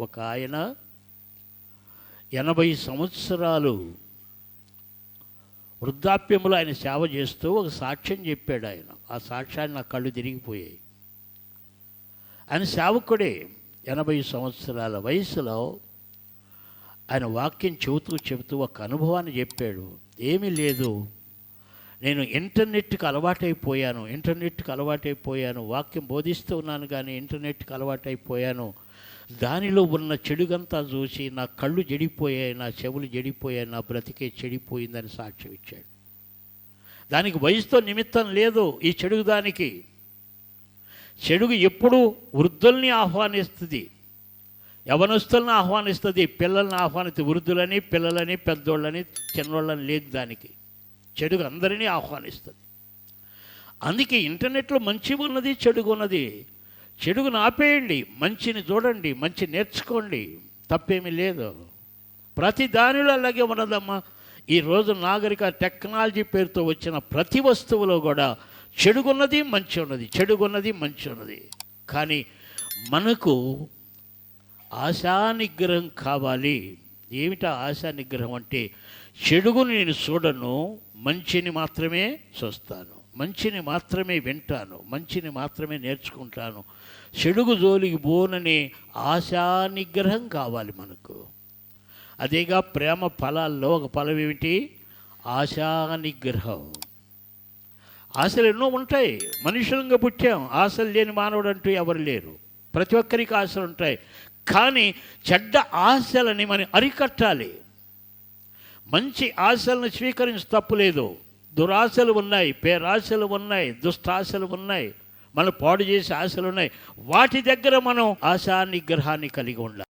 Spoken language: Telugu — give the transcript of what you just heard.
ఒక ఆయన ఎనభై సంవత్సరాలు వృద్ధాప్యములో ఆయన సేవ చేస్తూ ఒక సాక్ష్యం చెప్పాడు ఆయన. ఆ సాక్ష్యాన్ని నా కళ్ళు తిరిగిపోయాయి. ఆయన సేవకుడే ఎనభై సంవత్సరాల వయసులో ఆయన వాక్యం చెబుతూ చెబుతూ ఒక అనుభవాన్ని చెప్పాడు. ఏమీ లేదు. నేను ఇంటర్నెట్కి అలవాటైపోయాను. ఇంటర్నెట్కి అలవాటైపోయాను. వాక్యం బోధిస్తూ ఉన్నాను కానీ ఇంటర్నెట్కి అలవాటైపోయాను. దానిలో ఉన్న చెడుగంతా చూసి నా కళ్ళు జడిపోయాయి నా చెవులు జడిపోయాయి నా బ్రతికే చెడిపోయిందని సాక్ష్యం ఇచ్చాడు. దానికి వయసుతో నిమిత్తం లేదు ఈ చెడుగు దానికి. చెడుగు ఎప్పుడు వృద్ధుల్ని ఆహ్వానిస్తుంది యవనస్తులను ఆహ్వానిస్తుంది పిల్లల్ని ఆహ్వానిస్తుంది వృద్ధులని పిల్లలని పెద్దోళ్ళని చిన్నోళ్ళని లేదు దానికి. చెడుగు అందరినీ ఆహ్వానిస్తుంది. అందుకే ఇంటర్నెట్లో మంచి ఉన్నది చెడుగు ఉన్నది చెడుగును ఆపేయండి మంచిని చూడండి మంచి నేర్చుకోండి తప్పేమీ లేదు. ప్రతి దానిలో అలాగే ఉన్నదమ్మా. ఈరోజు నాగరిక టెక్నాలజీ పేరుతో వచ్చిన ప్రతి వస్తువులో కూడా చెడుగున్నది మంచి ఉన్నది చెడుగున్నది మంచి ఉన్నది కానీ మనకు ఆశా నిగ్రహం కావాలి. ఏమిటా ఆశా నిగ్రహం అంటే చెడుగుని నేను చూడను మంచిని మాత్రమే చూస్తాను. మంచిని మాత్రమే వింటాను మంచిని మాత్రమే నేర్చుకుంటాను. చెడుగు జోలికి పోనని ఆశా నిగ్రహం కావాలి మనకు. అదేగా ప్రేమ ఫలాల్లో ఒక ఫలం ఏమిటి? ఆశా నిగ్రహం ఆశలు ఎన్నో ఉంటాయి. మనుషులంగా పుట్టాం. ఆశలు లేని మానవుడు అంటూ ఎవరు లేరు. ప్రతి ఒక్కరికి ఆశలు ఉంటాయి. కానీ చెడ్డ ఆశలని మనం అరికట్టాలి. మంచి ఆశలను స్వీకరించి తప్పులేదు దురాశలు ఉన్నాయి పేరాశలు ఉన్నాయి దుష్టాశలు ఉన్నాయి మనం పాడు చేసే ఆశలు ఉన్నాయి. వాటి దగ్గర మనం ఆశా నిగ్రహాన్ని కలిగి ఉండాలి.